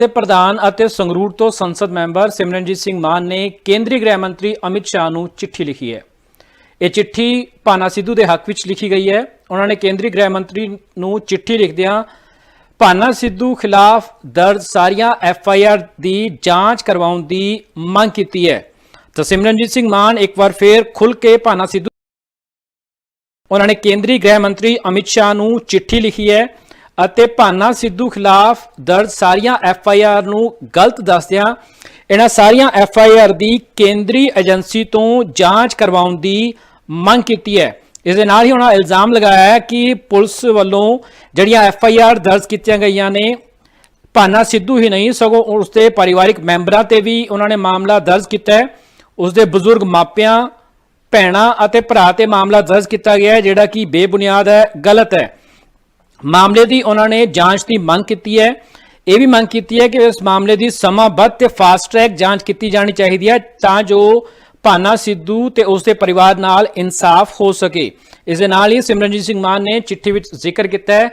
ਦੇ ਪ੍ਰਧਾਨ ਅਤੇ ਸੰਗਰੂਰ ਤੋਂ ਸੰਸਦ ਮੈਂਬਰ ਸਿਮਰਨਜੀਤ ਸਿੰਘ ਮਾਨ ਨੇ ਕੇਂਦਰੀ ਗ੍ਰਹਿ ਮੰਤਰੀ ਅਮਿਤ ਸ਼ਾਹ ਨੂੰ ਚਿੱਠੀ ਲਿਖੀ ਹੈ। ਇਹ ਚਿੱਠੀ ਭਾਨਾ ਸਿੱਧੂ ਦੇ ਹੱਕ ਵਿੱਚ ਲਿਖੀ ਗਈ ਹੈ। ਉਹਨਾਂ ਨੇ ਕੇਂਦਰੀ ਗ੍ਰਹਿ ਮੰਤਰੀ ਨੂੰ ਚਿੱਠੀ ਲਿਖਦਿਆਂ ਭਾਨਾ ਸਿੱਧੂ ਖਿਲਾਫ ਦਰਜ ਸਾਰੀਆਂ ਐਫ ਆਈ ਆਰ ਦੀ ਜਾਂਚ ਕਰਵਾਉਣ ਦੀ ਮੰਗ ਕੀਤੀ ਹੈ। ਤਾਂ ਸਿਮਰਨਜੀਤ ਸਿੰਘ ਮਾਨ ਇੱਕ ਵਾਰ ਫੇਰ ਖੁੱਲ ਕੇ ਭਾਨਾ ਸਿੱਧੂ ਉਹਨਾਂ ਨੇ ਕੇਂਦਰੀ ਗ੍ਰਹਿ ਮੰਤਰੀ ਅਮਿਤ ਸ਼ਾਹ ਨੂੰ ਚਿੱਠੀ ਲਿਖੀ ਹੈ। ਅਤੇ ਭਾਨਾ ਸਿੱਧੂ ਖਿਲਾਫ ਦਰਜ ਸਾਰੀਆਂ ਐਫ ਆਈ ਆਰ ਨੂੰ ਗਲਤ ਦੱਸਦਿਆਂ ਇਹਨਾਂ ਸਾਰੀਆਂ ਐਫ ਆਈ ਆਰ ਦੀ ਕੇਂਦਰੀ ਏਜੰਸੀ ਤੋਂ ਜਾਂਚ ਕਰਵਾਉਣ ਦੀ ਮੰਗ ਕੀਤੀ ਹੈ। ਇਸ ਦੇ ਨਾਲ ਹੀ ਉਹਨਾਂ ਇਲਜ਼ਾਮ ਲਗਾਇਆ ਹੈ ਕਿ ਪੁਲਿਸ ਵੱਲੋਂ ਜਿਹੜੀਆਂ ਐਫ ਆਈ ਆਰ ਦਰਜ ਕੀਤੀਆਂ ਗਈਆਂ ਨੇ, ਭਾਨਾ ਸਿੱਧੂ ਹੀ ਨਹੀਂ, ਸਗੋਂ ਉਸ ਦੇ ਪਰਿਵਾਰਿਕ ਮੈਂਬਰਾਂ ਤੇ ਵੀ ਉਹਨਾਂ ਨੇ ਮਾਮਲਾ ਦਰਜ ਕੀਤਾ ਹੈ। ਉਸ ਦੇ ਬਜ਼ੁਰਗ ਮਾਪਿਆਂ, ਭੈਣਾਂ ਅਤੇ ਭਰਾ ਤੇ ਮਾਮਲਾ ਦਰਜ ਕੀਤਾ ਗਿਆ ਹੈ, ਜਿਹੜਾ ਕਿ ਬੇਬੁਨਿਆਦ ਹੈ, ਗਲਤ ਹੈ। ਮਾਮਲੇ ਦੀ ਉਹਨਾਂ ਨੇ ਜਾਂਚ ਦੀ ਮੰਗ ਕੀਤੀ ਹੈ। ਇਹ ਵੀ ਮੰਗ ਕੀਤੀ ਹੈ ਕਿ ਇਸ ਮਾਮਲੇ ਦੀ ਸਮਾਂਬੱਧ ਤੇ ਫਾਸਟ ਟਰੈਕ ਜਾਂਚ ਕੀਤੀ ਜਾਣੀ ਚਾਹੀਦੀ ਹੈ ਤਾਂ ਜੋ ਭਾਨਾ ਸਿੱਧੂ ਤੇ ਉਸ ਦੇ ਪਰਿਵਾਰ ਨਾਲ ਇਨਸਾਫ ਹੋ ਸਕੇ। ਇਸ ਦੇ ਨਾਲ ਹੀ ਸਿਮਰਨਜੀਤ ਸਿੰਘ ਮਾਨ ਨੇ ਚਿੱਠੀ ਵਿੱਚ ਜ਼ਿਕਰ ਕੀਤਾ ਹੈ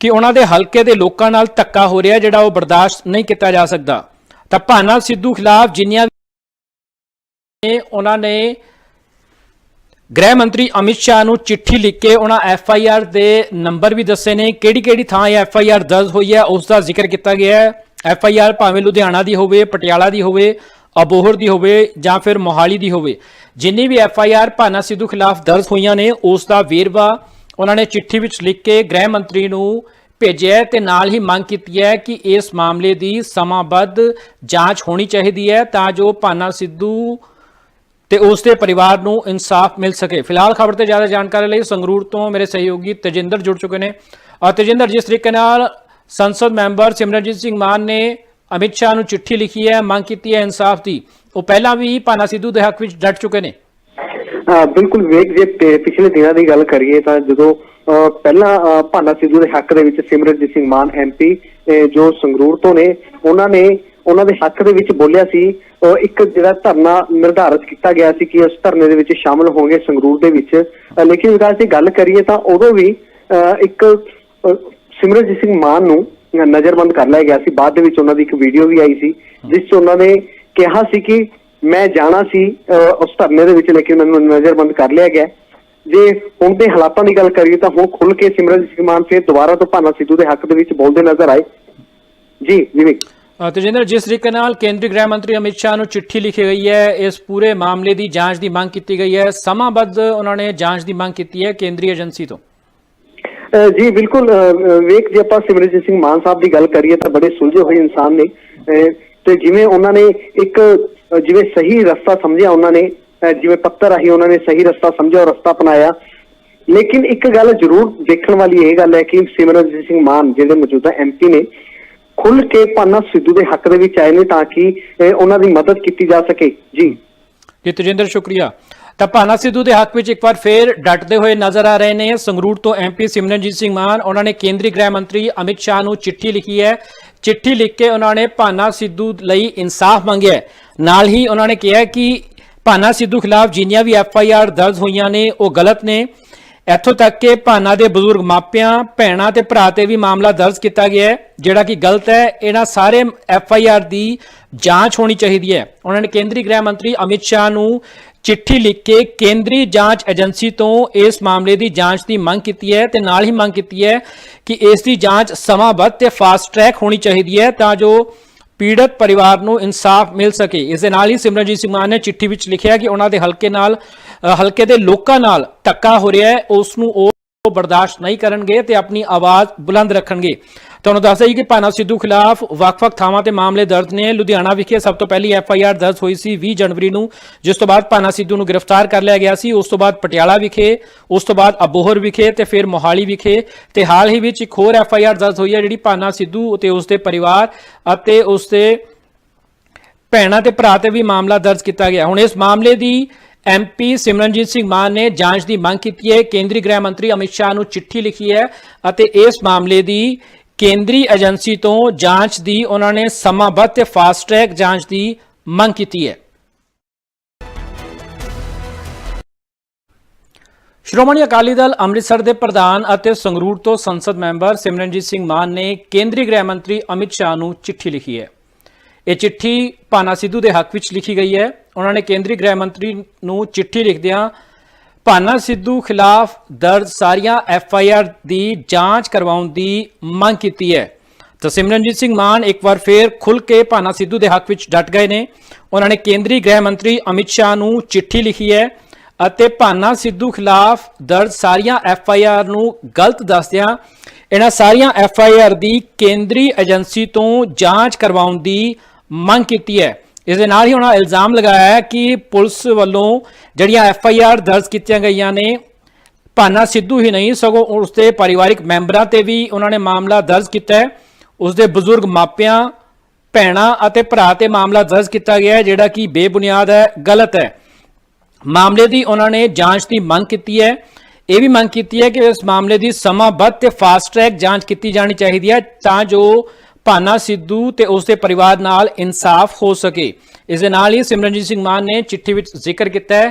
ਕਿ ਉਹਨਾਂ ਦੇ ਹਲਕੇ ਦੇ ਲੋਕਾਂ ਨਾਲ ਧੱਕਾ ਹੋ ਰਿਹਾ ਜਿਹੜਾ ਉਹ ਬਰਦਾਸ਼ਤ ਨਹੀਂ ਕੀਤਾ ਜਾ ਸਕਦਾ। ਤਾਂ ਭਾਨਾ ਸਿੱਧੂ ਖਿਲਾਫ ਜਿੰਨੀਆਂ ਨੇ, ਉਹਨਾਂ ਨੇ ਗ੍ਰਹਿ ਮੰਤਰੀ ਅਮਿਤ ਸ਼ਾਹ ਨੂੰ ਚਿੱਠੀ ਲਿਖ ਕੇ ਉਹਨਾਂ ਐਫ ਆਈ ਆਰ ਦੇ ਨੰਬਰ ਵੀ ਦੱਸੇ ਨੇ, ਕਿਹੜੀ ਕਿਹੜੀ ਥਾਂ ਇਹ ਐਫ ਆਈ ਆਰ ਦਰਜ ਹੋਈ ਹੈ, ਉਸ ਦਾ ਜ਼ਿਕਰ ਕੀਤਾ ਗਿਆ ਹੈ। ਐਫ ਆਈ ਆਰ ਭਾਵੇਂ ਲੁਧਿਆਣਾ ਦੀ ਹੋਵੇ, ਪਟਿਆਲਾ ਦੀ ਹੋਵੇ, ਅਬੋਹਰ ਦੀ ਹੋਵੇ ਜਾਂ ਫਿਰ ਮੋਹਾਲੀ ਦੀ ਹੋਵੇ, ਜਿੰਨੀ ਵੀ F I R Bhana Sidhu ਖਿਲਾਫ ਦਰਜ ਹੋਈਆਂ ਨੇ, ਉਸ ਦਾ ਵੇਰਵਾ ਉਹਨਾਂ ਨੇ ਚਿੱਠੀ ਵਿੱਚ ਲਿਖ ਕੇ ਗ੍ਰਹਿ ਮੰਤਰੀ ਨੂੰ ਭੇਜਿਆ ਹੈ ਤੇ ਨਾਲ ਹੀ ਮੰਗ ਕੀਤੀ ਹੈ ਕਿ ਇਸ ਮਾਮਲੇ ਦੀ ਸਮਾਂਬੱਧ ਜਾਂਚ ਹੋਣੀ ਚਾਹੀਦੀ ਹੈ ਤਾਂ ਜੋ ਭਾਨਾ ਸਿੱਧੂ ਤੇ ਉਸ ਦੇ ਪਰਿਵਾਰ ਨੂੰ ਇਨਸਾਫ ਮਿਲ ਸਕੇ। ਫਿਲਹਾਲ ਖਬਰ ਤੇ ਜ਼ਿਆਦਾ ਜਾਣਕਾਰੀ ਲਈ ਸੰਗਰੂਰ ਤੋਂ ਮੇਰੇ ਸਹਿਯੋਗੀ ਤਜਿੰਦਰ ਜੁੜ ਚੁੱਕੇ ਨੇ। ਤਜਿੰਦਰ ਜਿਸ ਤਰੀਕੇ ਨਾਲ ਸੰਸਦ ਮੈਂਬਰ ਸਿਮਰਨਜੀਤ ਸਿੰਘ ਮਾਨ ਨੇ ਅਮਿਤ ਸ਼ਾਹ ਨੂੰ ਚਿੱਠੀ ਲਿਖੀ ਹੈ ਮੰਗ ਕੀਤੀ ਹੈ ਇਨਸਾਫ ਦੀ ਉਹ ਪਹਿਲਾਂ ਵੀ ਭਾਨਾ ਸਿੱਧੂ ਦੇ ਹੱਕ ਵਿੱਚ ਡਟ ਚੁੱਕੇ ਨੇ। ਬਿਲਕੁਲ ਵੇਗ ਜੇ ਪਿਛਲੇ ਦਿਨਾਂ ਦੀ ਗੱਲ ਕਰੀਏ ਤਾਂ ਜਦੋਂ ਅਹ, ਪਹਿਲਾਂ ਭਾਨਾ ਸਿੱਧੂ ਦੇ ਹੱਕ ਦੇ ਵਿੱਚ ਸਿਮਰਨਜੀਤ ਸਿੰਘ ਮਾਨ ਐਮਪੀ ਜੋ ਸੰਗਰੂਰ ਤੋਂ ਨੇ ਉਹਨਾਂ ਨੇ ਉਹਨਾਂ ਦੇ ਹੱਕ ਦੇ ਵਿੱਚ ਬੋਲਿਆ ਸੀ ਇੱਕ ਜਿਹੜਾ ਧਰਨਾ ਨਿਰਧਾਰਿਤ ਕੀਤਾ ਗਿਆ ਸੀ ਕਿ ਉਸ ਧਰਨੇ ਦੇ ਵਿੱਚ ਸ਼ਾਮਲ ਹੋਣਗੇ ਸੰਗਰੂਰ ਦੇ ਵਿੱਚ। ਲੇਕਿਨ ਵਿਕਾਸ ਦੀ ਗੱਲ ਕਰੀਏ ਤਾਂ ਉਦੋਂ ਵੀ ਅਹ, ਇੱਕ ਅਹ, ਸਿਮਰਨਜੀਤ ਸਿੰਘ ਮਾਨ ਨੂੰ ਨਜ਼ਰਬੰਦ ਕਰ ਲਿਆ ਗਿਆ ਸੀ। ਬਾਅਦ ਦੇ ਵਿੱਚ ਉਹਨਾਂ ਦੀ ਇੱਕ ਵੀਡੀਓ ਵੀ ਆਈ ਸੀ ਜਿਸ 'ਚ ਉਹਨਾਂ ਨੇ ਕਿਹਾ ਸੀ ਕਿ ਮੈਂ ਜਾਣਾ ਸੀ ਅਹ, ਉਸ ਧਰਨੇ ਦੇ ਵਿੱਚ ਲੇਕਿਨ ਮੈਨੂੰ ਨਜ਼ਰਬੰਦ ਕਰ ਲਿਆ ਗਿਆ। ਜੇ ਹੁਣ ਦੇ ਹਾਲਾਤਾਂ ਦੀ ਗੱਲ ਕਰੀਏ ਤਾਂ ਹੁਣ ਖੁੱਲ ਕੇ ਸਿਮਰਨਜੀਤ ਸਿੰਘ ਮਾਨ ਫਿਰ ਦੁਬਾਰਾ ਤੋਂ ਭਾਨਾ ਸਿੱਧੂ ਦੇ ਹੱਕ ਦੇ ਵਿੱਚ ਬੋਲਦੇ ਨਜ਼ਰ ਆਏ। ਜੀ ਵਿਵੇਕ ਤੇਜਿੰਦਰ, ਜਿਸ ਤਰੀਕੇ ਨਾਲ ਕੇਂਦਰੀ ਗ੍ਰਹਿ ਮੰਤਰੀ ਅਮਿਤ ਸ਼ਾਹ ਨੂੰ ਚਿੱਠੀ ਲਿਖੀ ਗਈ ਹੈ, ਇਸ ਪੂਰੇ ਮਾਮਲੇ ਦੀ ਜਾਂਚ ਦੀ ਮੰਗ ਕੀਤੀ ਗਈ ਹੈ। ਸਮਾਂਬੱਧ ਉਹਨਾਂ ਨੇ ਜਾਂਚ ਦੀ ਮੰਗ ਕੀਤੀ ਹੈ ਕੇਂਦਰੀ ਏਜੰਸੀ ਤੋਂ। ਜੀ, ਬਿਲਕੁਲ ਵੇਖ, ਜੇ ਆਪਾਂ ਸਿਮਰਨਜੀਤ ਸਿੰਘ ਮਾਨ ਸਾਹਿਬ ਦੀ ਗੱਲ ਕਰੀਏ ਤਾਂ ਬੜੇ ਸੁਲਝੇ ਹੋਏ ਇਨਸਾਨ ਨੇ। ਤੇ ਜਿਵੇਂ ਉਹਨਾਂ ਨੇ ਇੱਕ ਜਿਵੇਂ ਸਹੀ ਰਸਤਾ ਸਮਝਿਆ ਉਹਨਾਂ ਨੇ ਜਿਵੇਂ ਪੱਤਰ ਰਾਹੀਂ ਉਹਨਾਂ ਨੇ ਸਹੀ ਰਸਤਾ ਸਮਝਿਆ ਔਰ ਰਸਤਾ ਅਪਣਾਇਆ। ਲੇਕਿਨ ਇੱਕ ਗੱਲ ਜ਼ਰੂਰ ਦੇਖਣ ਵਾਲੀ ਇਹ ਗੱਲ ਹੈ ਕਿ ਸਿਮਰਨਜੀਤ ਸਿੰਘ ਮਾਨ, ਜਿਹੜੇ ਮੌਜੂਦਾ ਐਮਪੀ ਨੇ ਖੁੱਲ ਕੇ ਪਾਨਾ ਸਿੱਧੂ ਦੇ ਹੱਕ ਦੇ ਵਿੱਚ ਆਏ ਨੇ ਤਾਂ ਕਿ ਉਹਨਾਂ ਦੀ ਮਦਦ ਕੀਤੀ ਜਾ ਸਕੇ। ਜੀ। ਜੀ ਤੇਜਿੰਦਰ ਸ਼ੁਕਰੀਆ। ਤਾਂ ਭਾਨਾ ਸਿੱਧੂ ਦੇ ਹੱਕ ਵਿੱਚ ਇੱਕ ਵਾਰ ਫੇਰ ਡਟਦੇ ਹੋਏ ਨਜ਼ਰ ਆ ਰਹੇ ਨੇ। ਸੰਗਰੂਰ ਤੋਂ ਐਮਪੀ ਸਿਮਰਨਜੀਤ ਸਿੰਘ ਮਾਨ, ਉਹਨਾਂ ਨੇ ਕੇਂਦਰੀ ਗ੍ਰਹਿ ਮੰਤਰੀ ਅਮਿਤ ਸ਼ਾਹ ਨੂੰ ਚਿੱਠੀ ਲਿਖੀ ਹੈ। ਚਿੱਠੀ ਲਿਖ ਕੇ ਉਹਨਾਂ ਨੇ ਭਾਨਾ ਸਿੱਧੂ ਲਈ ਇਨਸਾਫ ਮੰਗਿਆ ਨਾਲ ਹੀ ਉਹਨਾਂ ਨੇ ਕਿਹਾ ਕਿ ਭਾਨਾ ਸਿੱਧੂ ਖਿਲਾਫ ਜਿੰਨੀਆਂ ਵੀ ਐਫ ਆਈ ਆਰ ਦਰਜ ਹੋਈਆਂ ਨੇ, ਉਹ ਗਲਤ ਨੇ। ਇੱਥੋਂ ਤੱਕ ਕਿ ਭਾਨਾ ਦੇ ਬਜ਼ੁਰਗ ਮਾਪਿਆਂ, ਭੈਣਾਂ ਤੇ ਭਰਾ ਤੇ ਵੀ ਮਾਮਲਾ ਦਰਜ ਕੀਤਾ ਗਿਆ ਹੈ, ਜਿਹੜਾ ਕਿ ਗਲਤ ਹੈ। ਇਹਨਾਂ ਸਾਰੇ ਐਫ ਆਈ ਆਰ ਦੀ ਜਾਂਚ ਹੋਣੀ ਚਾਹੀਦੀ ਹੈ। ਉਹਨਾਂ ਨੇ ਕੇਂਦਰੀ ਗ੍ਰਹਿ ਮੰਤਰੀ ਅਮਿਤ ਸ਼ਾਹ ਨੂੰ ਚਿੱਠੀ ਲਿਖ ਕੇ ਕੇਂਦਰੀ ਜਾਂਚ ਏਜੰਸੀ ਤੋਂ ਇਸ ਮਾਮਲੇ ਦੀ ਜਾਂਚ ਦੀ ਮੰਗ ਕੀਤੀ ਹੈ ਤੇ ਨਾਲ ਹੀ ਮੰਗ ਕੀਤੀ ਹੈ ਕਿ ਇਸ ਦੀ ਜਾਂਚ ਸਮਾਂਬੱਧ ਤੇ ਫਾਸਟ ਟਰੈਕ ਹੋਣੀ ਚਾਹੀਦੀ ਹੈ ਤਾਂ ਜੋ ਪੀੜਤ ਪਰਿਵਾਰ ਨੂੰ ਇਨਸਾਫ ਮਿਲ ਸਕੇ। ਇਸ ਦੇ ਨਾਲ ਹੀ ਸਿਮਰਨਜੀਤ ਸਿੰਘ ਮਾਨ ਨੇ ਚਿੱਠੀ ਵਿੱਚ ਲਿਖਿਆ ਕਿ ਉਹਨਾਂ ਦੇ ਹਲਕੇ ਨਾਲ ਹਲਕੇ ਦੇ ਲੋਕਾਂ ਨਾਲ ਧੱਕਾ ਹੋ ਰਿਹਾ ਹੈ। ਉਸ ਨੂੰ ਉਹ ਬਰਦਾਸ਼ਤ ਨਹੀਂ ਕਰਨਗੇ ਤੇ ਆਪਣੀ ਆਵਾਜ਼ ਬੁਲੰਦ ਰੱਖਣਗੇ। ਤੁਹਾਨੂੰ ਦੱਸ ਦਈਏ ਕਿ ਭਾਨਾ ਸਿੱਧੂ ਖਿਲਾਫ ਵੱਖ-ਵੱਖ ਥਾਵਾਂ ਤੇ ਮਾਮਲੇ ਦਰਜ ਨੇ। ਲੁਧਿਆਣਾ ਵਿਖੇ ਸਭ ਤੋਂ ਪਹਿਲੀ ਐਫ ਆਈ ਆਰ ਦਰਜ ਹੋਈ ਸੀ 20 ਜਨਵਰੀ ਨੂੰ, ਜਿਸ ਤੋਂ ਬਾਅਦ ਭਾਨਾ ਸਿੱਧੂ ਨੂੰ ਗ੍ਰਿਫਤਾਰ ਕਰ ਲਿਆ ਗਿਆ ਸੀ। ਉਸ ਤੋਂ ਬਾਅਦ ਪਟਿਆਲਾ ਵਿਖੇ, ਉਸ ਤੋਂ ਬਾਅਦ ਅਬੋਹਰ ਵਿਖੇ ਤੇ ਫਿਰ ਮੋਹਾਲੀ ਵਿਖੇ ਤੇ ਹਾਲ ਹੀ ਵਿੱਚ ਇੱਕ ਹੋਰ ਐਫ ਆਈ ਆਰ ਦਰਜ ਹੋਈ ਹੈ, ਜਿਹੜੀ ਭਾਨਾ ਸਿੱਧੂ ਤੇ ਉਸ ਦੇ ਪਰਿਵਾਰ ਅਤੇ ਉਸ ਦੇ ਭੈਣਾਂ ਤੇ ਭਰਾ ਤੇ ਵੀ ਮਾਮਲਾ ਦਰਜ ਕੀਤਾ ਗਿਆ। ਹੁਣ ਇਸ ਮਾਮਲੇ ਦੀ ਐਮਪੀ ਸਿਮਰਨਜੀਤ ਸਿੰਘ ਮਾਨ ਨੇ ਜਾਂਚ ਦੀ ਮੰਗ ਕੀਤੀ ਹੈ। ਕੇਂਦਰੀ ਗ੍ਰਹਿ ਮੰਤਰੀ ਅਮਿਤ ਸ਼ਾਹ ਨੂੰ ਚਿੱਠੀ ਲਿਖੀ ਹੈ ਅਤੇ ਇਸ ਮਾਮਲੇ ਦੀ ਕੇਂਦਰੀ ਏਜੰਸੀ ਤੋਂ ਜਾਂਚ ਦੀ ਉਹਨਾਂ ਨੇ ਸਮਾਂਬੱਧ ਤੇ ਫਾਸਟ ਟਰੈਕ ਜਾਂਚ ਦੀ ਮੰਗ ਕੀਤੀ ਹੈ। ਸ਼੍ਰੋਮਣੀ ਅਕਾਲੀ ਦਲ ਅੰਮ੍ਰਿਤਸਰ ਦੇ ਪ੍ਰਧਾਨ ਅਤੇ ਸੰਗਰੂਰ ਤੋਂ ਸੰਸਦ ਮੈਂਬਰ ਸਿਮਰਨਜੀਤ ਸਿੰਘ ਮਾਨ ਨੇ ਕੇਂਦਰੀ ਗ੍ਰਹਿ ਮੰਤਰੀ ਅਮਿਤ ਸ਼ਾਹ ਨੂੰ ਚਿੱਠੀ ਲਿਖੀ ਹੈ। ਇਹ ਚਿੱਠੀ ਭਾਨਾ ਸਿੱਧੂ ਦੇ ਹੱਕ ਵਿੱਚ ਲਿਖੀ ਗਈ ਹੈ। ਉਹਨਾਂ ਨੇ ਕੇਂਦਰੀ ਗ੍ਰਹਿ ਮੰਤਰੀ ਨੂੰ ਚਿੱਠੀ ਲਿਖਦਿਆਂ ਭਾਨਾ ਸਿੱਧੂ ਖਿਲਾਫ ਦਰਜ ਸਾਰੀਆਂ ਐਫ ਆਈ ਆਰ ਦੀ ਜਾਂਚ ਕਰਵਾਉਣ ਦੀ ਮੰਗ ਕੀਤੀ ਹੈ। ਤਾਂ ਸਿਮਰਨਜੀਤ ਸਿੰਘ ਮਾਨ ਇੱਕ ਵਾਰ ਫੇਰ ਖੁੱਲ ਕੇ ਭਾਨਾ ਸਿੱਧੂ ਦੇ ਹੱਕ ਵਿੱਚ ਡਟ ਗਏ ਨੇ। ਉਹਨਾਂ ਨੇ ਕੇਂਦਰੀ ਗ੍ਰਹਿ ਮੰਤਰੀ ਅਮਿਤ ਸ਼ਾਹ ਨੂੰ ਚਿੱਠੀ ਲਿਖੀ ਹੈ ਅਤੇ ਭਾਨਾ ਸਿੱਧੂ ਖਿਲਾਫ ਦਰਜ ਸਾਰੀਆਂ ਐਫ ਆਈ ਆਰ ਨੂੰ ਗਲਤ ਦੱਸਦਿਆਂ ਇਹਨਾਂ ਸਾਰੀਆਂ ਐਫ ਆਈ ਆਰ ਦੀ ਕੇਂਦਰੀ ਏਜੰਸੀ ਤੋਂ ਜਾਂਚ ਕਰਵਾਉਣ ਦੀ ਮੰਗ ਕੀਤੀ ਹੈ। ਇਸ ਦੇ ਨਾਲ ਹੀ ਉਹਨਾਂ ਇਲਜ਼ਾਮ ਲਗਾਇਆ ਹੈ ਕਿ ਪੁਲਿਸ ਵੱਲੋਂ ਜਿਹੜੀਆਂ ਐਫ ਆਈ ਆਰ ਦਰਜ ਕੀਤੀਆਂ ਗਈਆਂ ਨੇ, ਭਾਨਾ ਸਿੱਧੂ ਹੀ ਨਹੀਂ, ਸਗੋਂ ਉਸ ਦੇ ਪਰਿਵਾਰਿਕ ਮੈਂਬਰਾਂ ਤੇ ਵੀ ਉਹਨਾਂ ਨੇ ਮਾਮਲਾ ਦਰਜ ਕੀਤਾ ਹੈ। ਉਸ ਦੇ ਬਜ਼ੁਰਗ ਮਾਪਿਆਂ, ਭੈਣਾਂ ਅਤੇ ਭਰਾ ਤੇ ਮਾਮਲਾ ਦਰਜ ਕੀਤਾ ਗਿਆ ਹੈ, ਜਿਹੜਾ ਕਿ ਬੇਬੁਨਿਆਦ ਹੈ, ਗਲਤ ਹੈ। ਮਾਮਲੇ ਦੀ ਉਹਨਾਂ ਨੇ ਜਾਂਚ ਦੀ ਮੰਗ ਕੀਤੀ ਹੈ। ਇਹ ਵੀ ਮੰਗ ਕੀਤੀ ਹੈ ਕਿ ਇਸ ਮਾਮਲੇ ਦੀ ਸਮਾਂਬੱਧ ਤੇ ਫਾਸਟ ਟਰੈਕ ਜਾਂਚ ਕੀਤੀ ਜਾਣੀ ਚਾਹੀਦੀ ਹੈ, ਤਾਂ ਜੋ ਭਾਨਾ ਸਿੱਧੂ ਤੇ ਉਸ ਦੇ ਪਰਿਵਾਰ ਨਾਲ ਇਨਸਾਫ ਹੋ ਸਕੇ। ਇਸ ਦੇ ਨਾਲ ਹੀ ਸਿਮਰਨਜੀਤ ਸਿੰਘ ਮਾਨ ਨੇ ਚਿੱਠੀ ਵਿੱਚ ਜ਼ਿਕਰ ਕੀਤਾ ਹੈ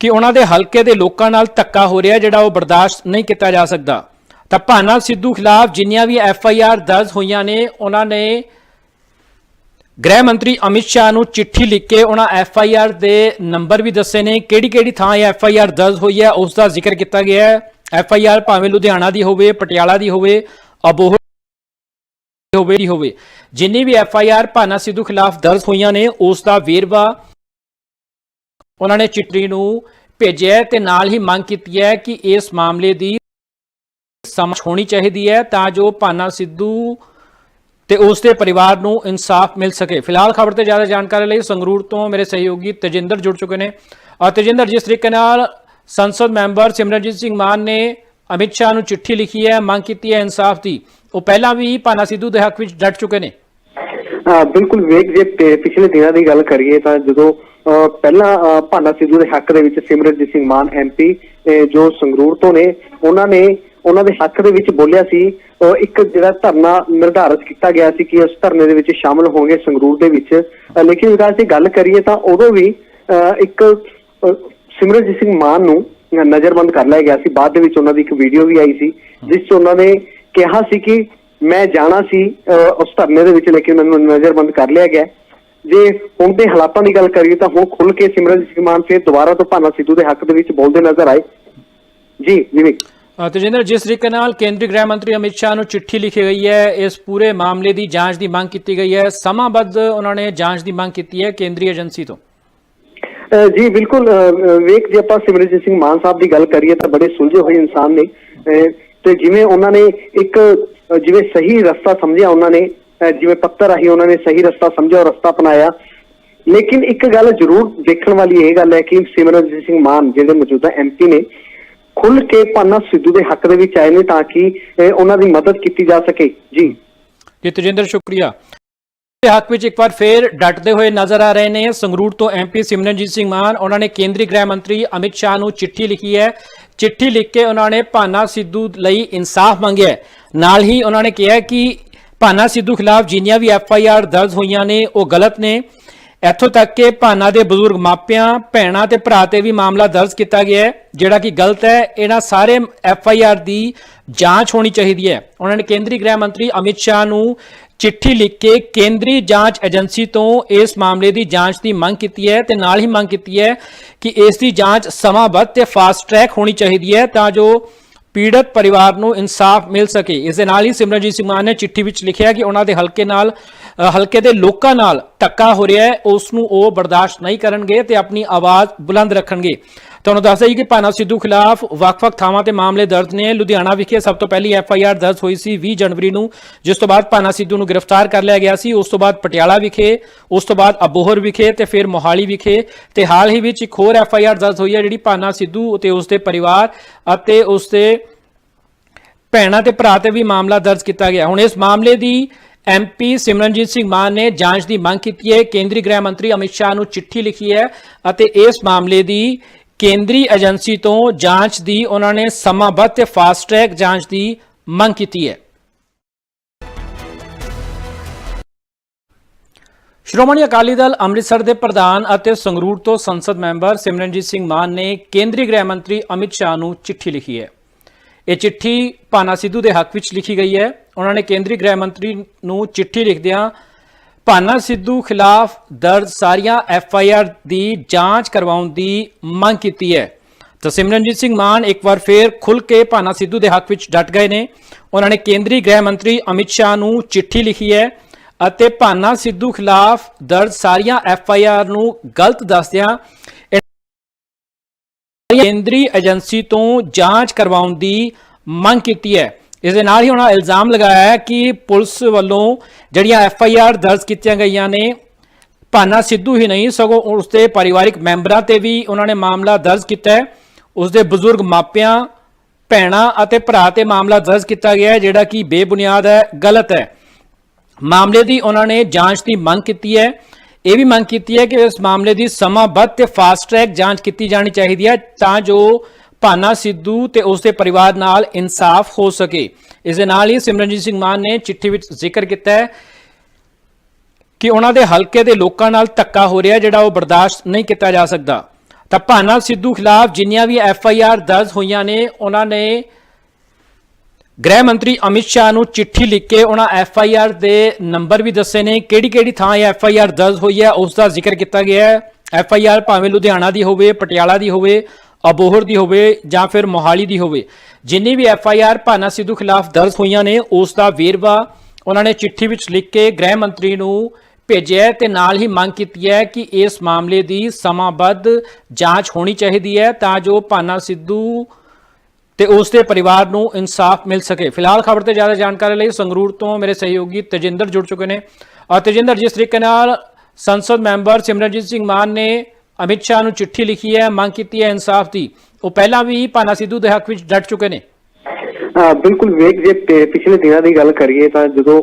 ਕਿ ਉਹਨਾਂ ਦੇ ਹਲਕੇ ਦੇ ਲੋਕਾਂ ਨਾਲ ਧੱਕਾ ਹੋ ਰਿਹਾ ਜਿਹੜਾ ਉਹ ਬਰਦਾਸ਼ਤ ਨਹੀਂ ਕੀਤਾ ਜਾ ਸਕਦਾ। ਤਾਂ ਭਾਨਾ ਸਿੱਧੂ ਖਿਲਾਫ ਜਿੰਨੀਆਂ ਵੀ ਐਫ ਆਈ ਆਰ ਦਰਜ ਹੋਈਆਂ ਨੇ, ਉਹਨਾਂ ਨੇ ਗ੍ਰਹਿ ਮੰਤਰੀ ਅਮਿਤ ਸ਼ਾਹ ਨੂੰ ਚਿੱਠੀ ਲਿਖ ਕੇ ਉਹਨਾਂ ਐਫ ਆਈ ਆਰ ਦੇ ਨੰਬਰ ਵੀ ਦੱਸੇ ਨੇ ਕਿਹੜੀ ਕਿਹੜੀ ਥਾਂ ਇਹ ਐਫ ਆਈ ਆਰ ਦਰਜ ਹੋਈ ਹੈ ਉਸ ਦਾ ਜ਼ਿਕਰ ਕੀਤਾ ਗਿਆ ਹੈ। ਐਫ ਆਈ ਆਰ ਭਾਵੇਂ ਲੁਧਿਆਣਾ ਦੀ ਹੋਵੇ, ਪਟਿਆਲਾ ਦੀ ਹੋਵੇ, ਅਬੋਹਰ ਹੋਵੇ ਦੀ ਹੋਵੇ। ਜਿੰਨੀ ਵੀ F I R Bhana Sidhu ਖਿਲਾਫ ਦਰਜ ਹੋਈਆਂ ਨੇ, ਉਸ ਦਾ ਵੇਰਵਾ ਉਹਨਾਂ ਨੇ ਚਿੱਠੀ ਨੂੰ ਭੇਜਿਆ ਤੇ ਨਾਲ ਹੀ ਮੰਗ ਕੀਤੀ ਹੈ ਕਿ ਇਸ ਮਾਮਲੇ ਦੀ ਸਮਝ ਹੋਣੀ ਚਾਹੀਦੀ ਹੈ ਤਾਂ ਜੋ ਭਾਨਾ ਸਿੱਧੂ ਤੇ ਉਸ ਦੇ ਪਰਿਵਾਰ ਨੂੰ ਇਨਸਾਫ ਮਿਲ ਸਕੇ। ਫਿਲਹਾਲ ਖਬਰ ਤੇ ਜ਼ਿਆਦਾ ਜਾਣਕਾਰੀ ਲਈ ਸੰਗਰੂਰ ਤੋਂ ਮੇਰੇ ਸਹਿਯੋਗੀ ਤੇਜਿੰਦਰ ਜੁੜ ਚੁੱਕੇ ਨੇ। ਔਰ ਤਜਿੰਦਰ, ਜਿਸ ਤਰੀਕੇ ਨਾਲ ਸੰਸਦ ਮੈਂਬਰ ਸਿਮਰਨਜੀਤ ਸਿੰਘ ਮਾਨ ਨੇ ਅਮਿਤ ਸ਼ਾਹ ਨੂੰ ਚਿੱਠੀ ਲਿਖੀ ਹੈ, ਮੰਗ ਕੀਤੀ ਹੈ ਇਨਸਾਫ ਦੀ। ਉਹ ਪਹਿਲਾਂ ਵੀ ਭਾਨਾ ਸਿੱਧੂ ਦੇ ਹੱਕ ਵਿੱਚ ਡਟ ਚੁੱਕੇ ਨੇ। ਬਿਲਕੁਲ ਵੇਗ ਜੇ ਪਿਛਲੇ ਦਿਨਾਂ ਦੀ ਗੱਲ ਕਰੀਏ ਤਾਂ ਜਦੋਂ ਪਹਿਲਾਂ ਭਾਨਾ ਸਿੱਧੂ ਦੇ ਹੱਕ ਦੇ ਵਿੱਚ ਸਿਮਰਨਜੀਤ ਸਿੰਘ ਮਾਨ ਐਮਪੀ ਜੋ ਸੰਗਰੂਰ ਤੋਂ ਨੇ, ਉਹਨਾਂ ਨੇ, ਉਹਨਾਂ ਦੇ ਹੱਕ ਦੇ ਵਿੱਚ ਬੋਲਿਆ ਸੀ ਇੱਕ ਜਿਹੜਾ ਧਰਨਾ ਨਿਰਧਾਰਿਤ ਕੀਤਾ ਗਿਆ ਸੀ ਕਿ ਉਸ ਧਰਨੇ ਦੇ ਵਿੱਚ ਸ਼ਾਮਲ ਹੋਣਗੇ ਸੰਗਰੂਰ ਦੇ ਵਿੱਚ। ਲੇਕਿਨ ਵਿਕਾਸ ਦੀ ਗੱਲ ਕਰੀਏ ਤਾਂ ਉਦੋਂ ਵੀ, ਅਹ, ਇੱਕ ਸਿਮਰਨਜੀਤ ਸਿੰਘ ਮਾਨ ਨੂੰ ਨਜ਼ਰਬੰਦ ਕਰ ਲਿਆ ਗਿਆ ਸੀ। ਬਾਅਦ ਦੇ ਵਿੱਚ ਉਹਨਾਂ ਦੀ ਇੱਕ ਵੀਡੀਓ ਵੀ ਆਈ ਸੀ ਜਿਸ 'ਚ ਉਹਨਾਂ ਨੇ ਕਿਹਾ ਸੀ ਕਿ ਮੈਂ ਜਾਣਾ ਸੀ ਉਸ ਧਰਨੇ ਦੇ ਵਿੱਚ ਲੇਕਿਨ ਮੈਨੂੰ ਨਜ਼ਰਬੰਦ ਕਰ ਲਿਆ ਗਿਆ। ਜੇ ਹੁਣ ਦੇ ਹਾਲਾਤਾਂ ਦੀ ਗੱਲ ਕਰੀਏ ਤਾਂ ਹੁਣ ਖੁੱਲ ਕੇ ਸਿਮਰਨਜੀਤ ਸਿੰਘ ਮਾਨ ਦੁਬਾਰਾ ਤੋਂ ਭਾਨਾ ਸਿੱਧੂ ਦੇ ਹੱਕ ਦੇ ਵਿੱਚ ਬੋਲਦੇ ਨਜ਼ਰ ਆਏ। ਜੀ ਵਿਵੇਕ ਅ, ਜਿਸ ਤਰੀਕੇ ਨਾਲ ਕੇਂਦਰੀ ਗ੍ਰਹਿ ਮੰਤਰੀ ਅਮਿਤ ਸ਼ਾਹ ਨੂੰ ਚਿੱਠੀ ਲਿਖੀ ਗਈ ਹੈ ਇਸ ਪੂਰੇ ਮਾਮਲੇ ਦੀ ਜਾਂਚ ਦੀ ਮੰਗ ਕੀਤੀ ਗਈ ਹੈ। ਸਮਾਂਬੱਧ ਉਹਨਾਂ ਨੇ ਜਾਂਚ ਦੀ ਮੰਗ ਕੀਤੀ ਹੈ ਕੇਂਦਰੀ ਏਜੰਸੀ ਤੋਂ। ਜੀ, ਬਿਲਕੁਲ ਵੇਖ, ਜੇ ਆਪਾਂ ਸਿਮਰਨਜੀਤ ਸਿੰਘ ਮਾਨ ਸਾਹਿਬ ਦੀ ਗੱਲ ਕਰੀਏ ਤਾਂ ਬੜੇ ਸੁਲਝੇ ਹੋਏ ਇਨਸਾਨ ਨੇ। ਤੇ ਜਿਵੇਂ ਉਹਨਾਂ ਨੇ ਇੱਕ ਜਿਵੇਂ ਸਹੀ ਰਸਤਾ ਸਮਝਿਆ ਉਹਨਾਂ ਨੇ ਜਿਵੇਂ ਪੱਤਰ ਰਾਹੀਂ ਉਹਨਾਂ ਨੇ ਸਹੀ ਰਸਤਾ ਸਮਝਿਆ ਔਰ ਰਸਤਾ ਅਪਣਾਇਆ। ਲੇਕਿਨ ਇੱਕ ਗੱਲ ਜ਼ਰੂਰ ਦੇਖਣ ਵਾਲੀ ਇਹ ਗੱਲ ਹੈ ਕਿ ਸਿਮਰਨਜੀਤ ਸਿੰਘ ਮਾਨ, ਜਿਹੜੇ ਮੌਜੂਦਾ ਐਮਪੀ ਨੇ ਖੁੱਲ ਕੇ ਪਾਨਾ ਸਿੱਧੂ ਦੇ ਹੱਕ ਦੇ ਵਿੱਚ ਆਏ ਨੇ ਤਾਂ ਕਿ ਉਹਨਾਂ ਦੀ ਮਦਦ ਕੀਤੀ ਜਾ ਸਕੇ। ਜੀ। ਜੀ, ਤਜਿੰਦਰ, ਸ਼ੁਕਰੀਆ। ਦੇ ਹੱਕ ਵਿੱਚ ਇੱਕ ਵਾਰ ਫੇਰ ਡਟਦੇ ਹੋਏ ਨਜ਼ਰ ਆ ਰਹੇ ਨੇ। ਸੰਗਰੂਰ ਤੋਂ ਐਮਪੀ ਸਿਮਰਨਜੀਤ ਸਿੰਘ ਮਾਨ, ਉਹਨਾਂ ਨੇ ਕੇਂਦਰੀ ਗ੍ਰਹਿ ਮੰਤਰੀ ਅਮਿਤ ਸ਼ਾਹ ਨੂੰ ਚਿੱਠੀ ਲਿਖੀ ਹੈ। ਚਿੱਠੀ ਲਿਖ ਕੇ ਉਹਨਾਂ ਨੇ ਭਾਨਾ ਸਿੱਧੂ ਲਈ ਇਨਸਾਫ ਮੰਗਿਆ ਨਾਲ ਹੀ ਉਹਨਾਂ ਨੇ ਕਿਹਾ ਕਿ ਭਾਨਾ ਸਿੱਧੂ ਖਿਲਾਫ ਜਿੰਨੀਆਂ ਵੀ ਐਫ ਆਈ ਆਰ ਦਰਜ ਹੋਈਆਂ ਨੇ, ਉਹ ਗਲਤ ਨੇ। ਇੱਥੋਂ ਤੱਕ ਕਿ ਭਾਨਾ ਦੇ ਬਜ਼ੁਰਗ ਮਾਪਿਆਂ, ਭੈਣਾਂ ਤੇ ਭਰਾ ਤੇ ਵੀ ਮਾਮਲਾ ਦਰਜ ਕੀਤਾ ਗਿਆ ਹੈ। ਜਿਹੜਾ ਕਿ ਗਲਤ ਹੈ, ਇਹਨਾਂ ਸਾਰੇ ਐਫ ਆਈ ਆਰ ਦੀ ਜਾਂਚ ਹੋਣੀ ਚਾਹੀਦੀ ਹੈ। ਉਹਨਾਂ ਨੇ ਕੇਂਦਰੀ ਗ੍ਰਹਿ ਮੰਤਰੀ ਅਮਿਤ ਸ਼ਾਹ ਨੂੰ ਚਿੱਠੀ ਲਿਖ ਕੇ ਕੇਂਦਰੀ ਜਾਂਚ ਏਜੰਸੀ ਤੋਂ ਇਸ ਮਾਮਲੇ ਦੀ ਜਾਂਚ ਦੀ ਮੰਗ ਕੀਤੀ ਹੈ ਤੇ ਨਾਲ ਹੀ ਮੰਗ ਕੀਤੀ ਹੈ ਕਿ ਇਸ ਦੀ ਜਾਂਚ ਸਮਾਂਬੱਧ ਤੇ ਫਾਸਟ ਟਰੈਕ ਹੋਣੀ ਚਾਹੀਦੀ ਹੈ ਤਾਂ ਜੋ ਪੀੜਤ ਪਰਿਵਾਰ ਨੂੰ ਇਨਸਾਫ ਮਿਲ ਸਕੇ। ਇਸ ਦੇ ਨਾਲ ਹੀ ਸਿਮਰਨਜੀਤ ਸਿੰਘ ਮਾਨ ਨੇ ਚਿੱਠੀ ਵਿੱਚ ਲਿਖਿਆ ਕਿ ਉਹਨਾਂ ਦੇ ਹਲਕੇ ਨਾਲ ਹਲਕੇ ਦੇ ਲੋਕਾਂ ਨਾਲ ਧੱਕਾ ਹੋ ਰਿਹਾ ਹੈ। ਉਸ ਨੂੰ ਉਹ ਬਰਦਾਸ਼ਤ ਨਹੀਂ ਕਰਨਗੇ ਤੇ ਆਪਣੀ ਆਵਾਜ਼ ਬੁਲੰਦ ਰੱਖਣਗੇ। ਤੁਹਾਨੂੰ ਦੱਸ ਦਈਏ ਕਿ ਭਾਨਾ ਸਿੱਧੂ ਖਿਲਾਫ ਵੱਖ-ਵੱਖ ਥਾਵਾਂ ਤੇ ਮਾਮਲੇ ਦਰਜ ਨੇ। ਲੁਧਿਆਣਾ ਵਿਖੇ ਸਭ ਤੋਂ ਪਹਿਲੀ ਐਫ ਆਈ ਆਰ ਦਰਜ ਹੋਈ ਸੀ 20 ਜਨਵਰੀ ਨੂੰ, ਜਿਸ ਤੋਂ ਬਾਅਦ ਭਾਨਾ ਸਿੱਧੂ ਨੂੰ ਗ੍ਰਿਫਤਾਰ ਕਰ ਲਿਆ ਗਿਆ ਸੀ। ਉਸ ਤੋਂ ਬਾਅਦ ਪਟਿਆਲਾ ਵਿਖੇ, ਉਸ ਤੋਂ ਬਾਅਦ ਅਬੋਹਰ ਵਿਖੇ ਤੇ ਫਿਰ ਮੋਹਾਲੀ ਵਿਖੇ ਤੇ ਹਾਲ ਹੀ ਵਿੱਚ ਇੱਕ ਹੋਰ ਐਫ ਆਈ ਆਰ ਦਰਜ ਹੋਈ ਹੈ, ਜਿਹੜੀ ਭਾਨਾ ਸਿੱਧੂ ਤੇ ਉਸ ਦੇ ਪਰਿਵਾਰ ਅਤੇ ਉਸ ਦੇ ਭੈਣਾਂ ਤੇ ਭਰਾ ਤੇ ਵੀ ਮਾਮਲਾ ਦਰਜ ਕੀਤਾ ਗਿਆ। ਹੁਣ ਇਸ ਮਾਮਲੇ ਦੀ ਐਮਪੀ ਸਿਮਰਨਜੀਤ ਸਿੰਘ ਮਾਨ ਨੇ ਜਾਂਚ ਦੀ ਮੰਗ ਕੀਤੀ ਹੈ। ਕੇਂਦਰੀ ਗ੍ਰਹਿ ਮੰਤਰੀ ਅਮਿਤ ਸ਼ਾਹ ਨੂੰ ਚਿੱਠੀ ਲਿਖੀ ਹੈ ਅਤੇ ਇਸ ਮਾਮਲੇ ਦੀ ਕੇਂਦਰੀ ਏਜੰਸੀ ਤੋਂ ਜਾਂਚ ਦੀ ਉਹਨਾਂ ਨੇ ਸਮਾਂਬੱਧ ਤੇ ਫਾਸਟ ਟਰੈਕ ਜਾਂਚ ਦੀ ਮੰਗ ਕੀਤੀ ਹੈ। ਸ਼੍ਰੋਮਣੀ ਅਕਾਲੀ ਦਲ ਅੰਮ੍ਰਿਤਸਰ ਦੇ ਪ੍ਰਧਾਨ ਅਤੇ ਸੰਗਰੂਰ ਤੋਂ ਸੰਸਦ ਮੈਂਬਰ ਸਿਮਰਨਜੀਤ ਸਿੰਘ ਮਾਨ ਨੇ ਕੇਂਦਰੀ ਗ੍ਰਹਿ ਮੰਤਰੀ ਅਮਿਤ ਸ਼ਾਹ ਨੂੰ ਚਿੱਠੀ ਲਿਖੀ ਹੈ। ਇਹ ਚਿੱਠੀ ਪਾਨਾ ਸਿੱਧੂ ਦੇ ਹੱਕ ਵਿੱਚ ਲਿਖੀ ਗਈ ਹੈ। ਉਹਨਾਂ ਨੇ ਕੇਂਦਰੀ ਗ੍ਰਹਿ ਮੰਤਰੀ ਨੂੰ ਚਿੱਠੀ ਲਿਖਦਿਆਂ ਭਾਨਾ ਸਿੱਧੂ ਖਿਲਾਫ ਦਰਜ ਸਾਰੀਆਂ ਐਫ ਆਈ ਆਰ ਦੀ ਜਾਂਚ ਕਰਵਾਉਣ ਦੀ ਮੰਗ ਕੀਤੀ ਹੈ। ਤਾਂ ਸਿਮਰਨਜੀਤ ਸਿੰਘ ਮਾਨ ਇੱਕ ਵਾਰ ਫੇਰ ਖੁੱਲ ਕੇ ਭਾਨਾ ਸਿੱਧੂ ਦੇ ਹੱਕ ਵਿੱਚ ਡਟ ਗਏ ਨੇ। ਉਹਨਾਂ ਨੇ ਕੇਂਦਰੀ ਗ੍ਰਹਿ ਮੰਤਰੀ ਅਮਿਤ ਸ਼ਾਹ ਨੂੰ ਚਿੱਠੀ ਲਿਖੀ ਹੈ ਅਤੇ ਭਾਨਾ ਸਿੱਧੂ ਖਿਲਾਫ ਦਰਜ ਸਾਰੀਆਂ ਐਫ ਆਈ ਆਰ ਨੂੰ ਗਲਤ ਦੱਸਦਿਆਂ ਕੇਂਦਰੀ ਏਜੰਸੀ ਤੋਂ ਜਾਂਚ ਕਰਵਾਉਣ ਦੀ ਮੰਗ ਕੀਤੀ ਹੈ। ਇਸ ਦੇ ਨਾਲ ਹੀ ਉਹਨਾਂ ਇਲਜ਼ਾਮ ਲਗਾਇਆ ਹੈ ਕਿ ਪੁਲਿਸ ਵੱਲੋਂ ਜਿਹੜੀਆਂ ਐਫ ਆਈ ਆਰ ਦਰਜ ਕੀਤੀਆਂ ਗਈਆਂ ਨੇ, ਭਾਨਾ ਸਿੱਧੂ ਹੀ ਨਹੀਂ, ਸਗੋਂ ਉਸ ਦੇ ਪਰਿਵਾਰਿਕ ਮੈਂਬਰਾਂ ਤੇ ਵੀ ਉਹਨਾਂ ਨੇ ਮਾਮਲਾ ਦਰਜ ਕੀਤਾ ਹੈ। ਉਸ ਦੇ ਬਜ਼ੁਰਗ ਮਾਪਿਆਂ, ਭੈਣਾਂ ਅਤੇ ਭਰਾ ਤੇ ਮਾਮਲਾ ਦਰਜ ਕੀਤਾ ਗਿਆ ਹੈ, ਜਿਹੜਾ ਕਿ ਬੇਬੁਨਿਆਦ ਹੈ, ਗਲਤ ਹੈ। ਮਾਮਲੇ ਦੀ ਉਹਨਾਂ ਨੇ ਜਾਂਚ ਦੀ ਮੰਗ ਕੀਤੀ ਹੈ। ਇਹ ਵੀ ਮੰਗ ਕੀਤੀ ਹੈ ਕਿ ਇਸ ਮਾਮਲੇ ਦੀ ਸਮਾਬੱਧ ਤੇ ਫਾਸਟ ਟਰੈਕ ਜਾਂਚ ਕੀਤੀ ਜਾਣੀ ਚਾਹੀਦੀ ਹੈ, ਤਾਂ ਜੋ ਭਾਨਾ ਸਿੱਧੂ ਤੇ ਉਸ ਦੇ ਪਰਿਵਾਰ ਨਾਲ ਇਨਸਾਫ ਹੋ ਸਕੇ। ਇਸ ਦੇ ਨਾਲ ਹੀ ਸਿਮਰਨਜੀਤ ਸਿੰਘ ਮਾਨ ਨੇ ਚਿੱਠੀ ਵਿੱਚ ਜ਼ਿਕਰ ਕੀਤਾ ਹੈ ਕਿ ਉਹਨਾਂ ਦੇ ਹਲਕੇ ਦੇ ਲੋਕਾਂ ਨਾਲ ਧੱਕਾ ਹੋ ਰਿਹਾ ਜਿਹੜਾ ਉਹ ਬਰਦਾਸ਼ਤ ਨਹੀਂ ਕੀਤਾ ਜਾ ਸਕਦਾ। ਤਾਂ ਭਾਨਾ ਸਿੱਧੂ ਖਿਲਾਫ ਜਿੰਨੀਆਂ ਵੀ ਐਫ ਆਈ ਆਰ ਦਰਜ ਹੋਈਆਂ ਨੇ, ਉਹਨਾਂ ਨੇ ਗ੍ਰਹਿ ਮੰਤਰੀ ਅਮਿਤ ਸ਼ਾਹ ਨੂੰ ਚਿੱਠੀ ਲਿਖ ਕੇ ਉਹਨਾਂ ਐਫ ਆਈ ਆਰ ਦੇ ਨੰਬਰ ਵੀ ਦੱਸੇ ਨੇ ਕਿਹੜੀ ਕਿਹੜੀ ਥਾਂ ਇਹ ਐਫ ਆਈ ਆਰ ਦਰਜ ਹੋਈ ਹੈ, ਉਸ ਦਾ ਜ਼ਿਕਰ ਕੀਤਾ ਗਿਆ ਹੈ। ਐਫ ਆਈ ਆਰ ਭਾਵੇਂ ਲੁਧਿਆਣਾ ਦੀ ਹੋਵੇ, ਪਟਿਆਲਾ ਦੀ ਹੋਵੇ ਅਬੋਹਰ ਦੀ ਹੋਵੇ ਜਾਂ ਫਿਰ ਮੋਹਾਲੀ ਦੀ ਹੋਵੇ, ਜਿੰਨੀ ਵੀ F I R Bhana Sidhu ਖਿਲਾਫ ਦਰਜ ਹੋਈਆਂ ਨੇ, ਉਸ ਦਾ ਵੇਰਵਾ ਉਹਨਾਂ ਨੇ ਚਿੱਠੀ ਵਿੱਚ ਲਿਖ ਕੇ ਗ੍ਰਹਿ ਮੰਤਰੀ ਨੂੰ ਭੇਜਿਆ ਹੈ ਤੇ ਨਾਲ ਹੀ ਮੰਗ ਕੀਤੀ ਹੈ ਕਿ ਇਸ ਮਾਮਲੇ ਦੀ ਸਮਾਬੱਧ ਜਾਂਚ ਹੋਣੀ ਚਾਹੀਦੀ ਹੈ ਤਾਂ ਜੋ ਭਾਨਾ ਸਿੱਧੂ ਤੇ ਉਸ ਦੇ ਪਰਿਵਾਰ ਨੂੰ ਇਨਸਾਫ ਮਿਲ ਸਕੇ। ਫਿਲਹਾਲ ਖਬਰ ਤੇ ਜ਼ਿਆਦਾ ਜਾਣਕਾਰੀ ਲਈ ਸੰਗਰੂਰ ਤੋਂ ਮੇਰੇ ਸਹਿਯੋਗੀ ਤੇਜਿੰਦਰ ਜੁੜ ਚੁੱਕੇ ਨੇ। ਔਰ ਤਜਿੰਦਰ, ਜਿਸ ਤਰੀਕੇ ਨਾਲ ਸੰਸਦ ਮੈਂਬਰ ਸਿਮਰਨਜੀਤ ਸਿੰਘ ਮਾਨ ਨੇ ਅਮਿਤ ਸ਼ਾਹ ਨੂੰ ਚਿੱਠੀ ਲਿਖੀ ਹੈ, ਮੰਗ ਕੀਤੀ ਹੈ ਇਨਸਾਫ ਦੀ। ਉਹ ਪਹਿਲਾਂ ਵੀ ਪਾਨਾ ਸਿੱਧੂ ਦੇ ਹੱਕ ਵਿੱਚ ਡਟ ਚੁੱਕੇ ਨੇ। ਬਿਲਕੁਲ ਵੇਗ ਜੇ ਪਿਛਲੇ ਦਿਨਾਂ ਦੀ ਗੱਲ ਕਰੀਏ ਤਾਂ ਜਦੋਂ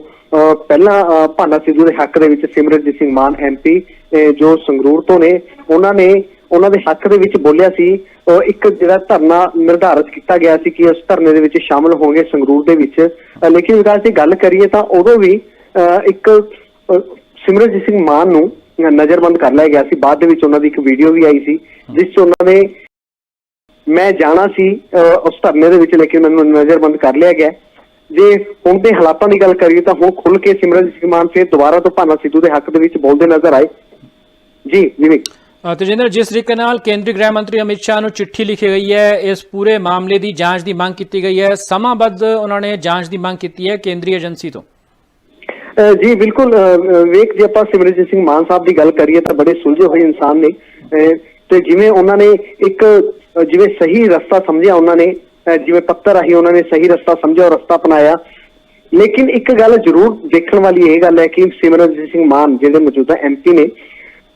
ਪਹਿਲਾਂ ਭਾਨਾ ਸਿੱਧੂ ਦੇ ਹੱਕ ਦੇ ਵਿੱਚ ਸਿਮਰਨਜੀਤ ਸਿੰਘ ਮਾਨ ਐਮਪੀ ਜੋ ਸੰਗਰੂਰ ਤੋਂ ਨੇ, ਉਹਨਾਂ ਨੇ, ਉਹਨਾਂ ਦੇ ਹੱਕ ਦੇ ਵਿੱਚ ਬੋਲਿਆ ਸੀ ਇੱਕ ਜਿਹੜਾ ਧਰਨਾ ਨਿਰਧਾਰਿਤ ਕੀਤਾ ਗਿਆ ਸੀ ਕਿ ਉਸ ਧਰਨੇ ਦੇ ਵਿੱਚ ਸ਼ਾਮਲ ਹੋਣਗੇ ਸੰਗਰੂਰ ਦੇ ਵਿੱਚ। ਲੇਕਿਨ ਵਿਕਾਸ ਦੀ ਗੱਲ ਕਰੀਏ ਤਾਂ ਉਦੋਂ ਵੀ ਅਹ ਇੱਕ ਸਿਮਰਨਜੀਤ ਸਿੰਘ ਮਾਨ ਨੂੰ ਨਜ਼ਰਬੰਦ ਕਰ ਲਿਆ ਗਿਆ ਸੀ। ਬਾਅਦ ਦੇ ਵਿੱਚ ਉਹਨਾਂ ਦੀ ਇੱਕ ਵੀਡੀਓ ਵੀ ਆਈ ਸੀ ਜਿਸ 'ਚ ਉਹਨਾਂ ਨੇ ਮੈਂ ਜਾਣਾ ਸੀ ਉਸ ਧਰਨੇ ਦੇ ਵਿੱਚ ਲੇਕਿਨ ਮੈਨੂੰ ਨਜ਼ਰਬੰਦ ਕਰ ਲਿਆ ਗਿਆ। ਜੇ ਹੁਣ ਦੇ ਹਾਲਾਤਾਂ ਦੀ ਗੱਲ ਕਰੀਏ ਤਾਂ ਹੁਣ ਖੁੱਲ ਕੇ ਸਿਮਰਨਜੀਤ ਸਿੰਘ ਮਾਨ ਦੁਬਾਰਾ ਤੋਂ ਭਾਨਾ ਸਿੱਧੂ ਦੇ ਹੱਕ ਦੇ ਵਿੱਚ ਬੋਲਦੇ ਨਜ਼ਰ ਆਏ। ਜੀ ਜਿਵੇਂ ਅ, ਜਿਸ ਤਰੀਕੇ ਨਾਲ ਕੇਂਦਰੀ ਗ੍ਰਹਿ ਮੰਤਰੀ ਅਮਿਤ ਸ਼ਾਹ ਨੂੰ ਚਿੱਠੀ ਲਿਖੀ ਗਈ ਹੈ ਇਸ ਪੂਰੇ ਮਾਮਲੇ ਦੀ ਜਾਂਚ ਦੀ ਮੰਗ ਕੀਤੀ ਗਈ ਹੈ। ਸਮਾਬੱਧ ਉਹਨਾਂ ਨੇ ਜਾਂਚ ਦੀ ਮੰਗ ਕੀਤੀ ਹੈ ਕੇਂਦਰੀ ਏਜੰਸੀ ਤੋਂ। ਜੀ, ਬਿਲਕੁਲ ਵੇਖ, ਜੇ ਆਪਾਂ ਸਿਮਰਨਜੀਤ ਸਿੰਘ ਮਾਨ ਸਾਹਿਬ ਦੀ ਗੱਲ ਕਰੀਏ ਤਾਂ ਬੜੇ ਸੁਲਝੇ ਹੋਏ ਇਨਸਾਨ ਨੇ ਤੇ ਜਿਵੇਂ ਉਹਨਾਂ ਨੇ ਇੱਕ ਜਿਵੇਂ ਸਹੀ ਰਸਤਾ ਸਮਝਿਆ ਉਹਨਾਂ ਨੇ ਜਿਵੇਂ ਪੱਤਰ ਰਾਹੀਂ ਉਹਨਾਂ ਨੇ ਸਹੀ ਰਸਤਾ ਸਮਝਿਆ ਔਰ ਰਸਤਾ ਅਪਣਾਇਆ। ਲੇਕਿਨ ਇੱਕ ਗੱਲ ਜ਼ਰੂਰ ਦੇਖਣ ਵਾਲੀ ਇਹ ਗੱਲ ਹੈ ਕਿ ਸਿਮਰਨਜੀਤ ਸਿੰਘ ਮਾਨ ਜਿਹੜੇ ਮੌਜੂਦਾ ਐਮਪੀ ਨੇ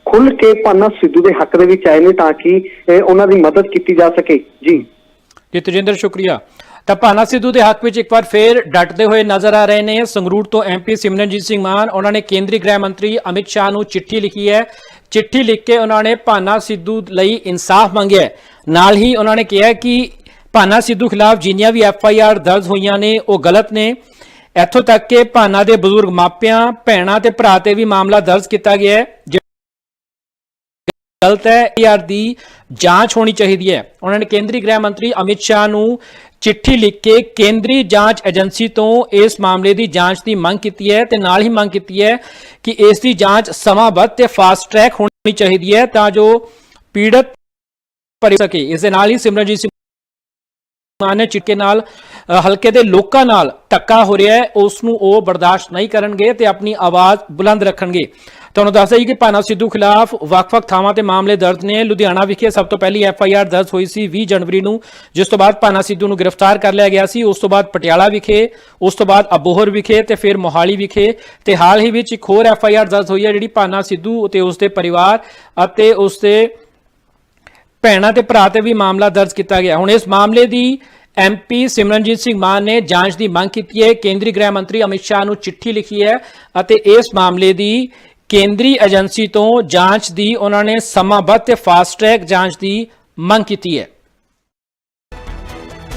ਖੁੱਲ ਕੇ ਪਾਨਾ ਸਿੱਧੂ ਦੇ ਹੱਕ ਦੇ ਵਿੱਚ ਆਏ ਨੇ ਤਾਂ ਕਿ ਉਹਨਾਂ ਦੀ ਮਦਦ ਕੀਤੀ ਜਾ ਸਕੇ। ਜੀ। ਜੀ, ਤੇਜਿੰਦਰ, ਸ਼ੁਕਰੀਆ। ਤਾਂ ਭਾਨਾ ਸਿੱਧੂ ਦੇ ਹੱਕ ਵਿੱਚ ਇੱਕ ਵਾਰ ਫੇਰ ਡਟਦੇ ਹੋਏ ਨਜ਼ਰ ਆ ਰਹੇ ਨੇ। ਸੰਗਰੂਰ ਤੋਂ ਐਮਪੀ ਸਿਮਰਨਜੀਤ ਸਿੰਘ ਮਾਨ, ਉਹਨਾਂ ਨੇ ਕੇਂਦਰੀ ਗ੍ਰਹਿ ਮੰਤਰੀ ਅਮਿਤ ਸ਼ਾਹ ਨੂੰ ਚਿੱਠੀ ਲਿਖੀ ਹੈ। ਚਿੱਠੀ ਲਿਖ ਕੇ ਉਹਨਾਂ ਨੇ ਭਾਨਾ ਸਿੱਧੂ ਲਈ ਇਨਸਾਫ ਮੰਗਿਆ ਨਾਲ ਹੀ ਉਹਨਾਂ ਨੇ ਕਿਹਾ ਕਿ ਭਾਨਾ ਸਿੱਧੂ ਖਿਲਾਫ ਜਿੰਨੀਆਂ ਵੀ ਐਫ ਆਈ ਆਰ ਦਰਜ ਹੋਈਆਂ ਨੇ, ਉਹ ਗਲਤ ਨੇ। ਇੱਥੋਂ ਤੱਕ ਕਿ ਭਾਨਾ ਦੇ ਬਜ਼ੁਰਗ ਮਾਪਿਆਂ, ਭੈਣਾਂ ਤੇ ਭਰਾ ਤੇ ਵੀ ਮਾਮਲਾ ਦਰਜ ਕੀਤਾ ਗਿਆ ਹੈ। ਗਲਤ ਹੈ ਆਰ ਦੀ ਜਾਂਚ ਹੋਣੀ ਚਾਹੀਦੀ ਹੈ। ਉਹਨਾਂ ਨੇ ਕੇਂਦਰੀ ਗ੍ਰਹਿ ਮੰਤਰੀ ਅਮਿਤ ਸ਼ਾਹ ਨੂੰ ਚਿੱਠੀ ਲਿਖ ਕੇ ਕੇਂਦਰੀ ਜਾਂਚ ਏਜੰਸੀ ਤੋਂ ਇਸ ਮਾਮਲੇ ਦੀ ਜਾਂਚ ਦੀ ਮੰਗ ਕੀਤੀ ਹੈ ਤੇ ਨਾਲ ਹੀ ਮੰਗ ਕੀਤੀ ਹੈ ਕਿ ਇਸ ਦੀ ਜਾਂਚ ਸਮਾਬੱਧ ਤੇ ਫਾਸਟ ਟਰੈਕ ਹੋਣੀ ਚਾਹੀਦੀ ਹੈ ਤਾਂ ਜੋ ਪੀੜਤ ਭਰ ਸਕੇ। ਇਸ ਦੇ ਨਾਲ ਹੀ ਸਿਮਰਨਜੀਤ ਸਿੰਘ ਮਾਨ ਚਿੱਟੇ ਨਾਲ ਹਲਕੇ ਦੇ ਲੋਕਾਂ ਨਾਲ ਧੱਕਾ ਹੋ ਰਿਹਾ ਹੈ। ਉਸ ਨੂੰ ਉਹ ਬਰਦਾਸ਼ਤ ਨਹੀਂ ਕਰਨਗੇ ਤੇ ਆਪਣੀ ਆਵਾਜ਼ ਬੁਲੰਦ ਰੱਖਣਗੇ। ਤੁਹਾਨੂੰ ਦੱਸ ਦਈਏ ਕਿ ਭਾਨਾ ਸਿੱਧੂ ਖਿਲਾਫ ਵੱਖ-ਵੱਖ ਥਾਵਾਂ ਤੇ ਮਾਮਲੇ ਦਰਜ ਨੇ। ਲੁਧਿਆਣਾ ਵਿਖੇ ਸਭ ਤੋਂ ਪਹਿਲੀ ਐਫ ਆਈ ਆਰ ਦਰਜ ਹੋਈ ਸੀ 20 ਜਨਵਰੀ ਨੂੰ, ਜਿਸ ਤੋਂ ਬਾਅਦ ਭਾਨਾ ਸਿੱਧੂ ਨੂੰ ਗ੍ਰਿਫਤਾਰ ਕਰ ਲਿਆ ਗਿਆ ਸੀ। ਉਸ ਤੋਂ ਬਾਅਦ ਪਟਿਆਲਾ ਵਿਖੇ, ਉਸ ਤੋਂ ਬਾਅਦ ਅਬੋਹਰ ਵਿਖੇ ਤੇ ਫਿਰ ਮੋਹਾਲੀ ਵਿਖੇ ਤੇ ਹਾਲ ਹੀ ਵਿੱਚ ਇੱਕ ਹੋਰ ਐਫ ਆਈ ਆਰ ਦਰਜ ਹੋਈ ਹੈ, ਜਿਹੜੀ ਭਾਨਾ ਸਿੱਧੂ ਤੇ ਉਸ ਦੇ ਪਰਿਵਾਰ ਅਤੇ ਉਸ ਦੇ ਭੈਣਾਂ ਤੇ ਭਰਾ ਤੇ ਵੀ ਮਾਮਲਾ ਦਰਜ ਕੀਤਾ ਗਿਆ। ਹੁਣ ਇਸ ਮਾਮਲੇ ਦੀ ਐਮਪੀ ਸਿਮਰਨਜੀਤ ਸਿੰਘ ਮਾਨ ਨੇ ਜਾਂਚ ਦੀ ਮੰਗ ਕੀਤੀ ਹੈ। ਕੇਂਦਰੀ ਗ੍ਰਹਿ ਮੰਤਰੀ ਅਮਿਤ ਸ਼ਾਹ ਨੂੰ ਚਿੱਠੀ ਲਿਖੀ ਹੈ ਅਤੇ ਇਸ ਮਾਮਲੇ ਦੀ ਕੇਂਦਰੀ ਏਜੰਸੀ ਤੋਂ ਜਾਂਚ ਦੀ ਉਹਨਾਂ ਨੇ ਸਮਾਂਬੱਧ ਤੇ ਫਾਸਟ ਟਰੈਕ ਜਾਂਚ ਦੀ ਮੰਗ ਕੀਤੀ ਹੈ।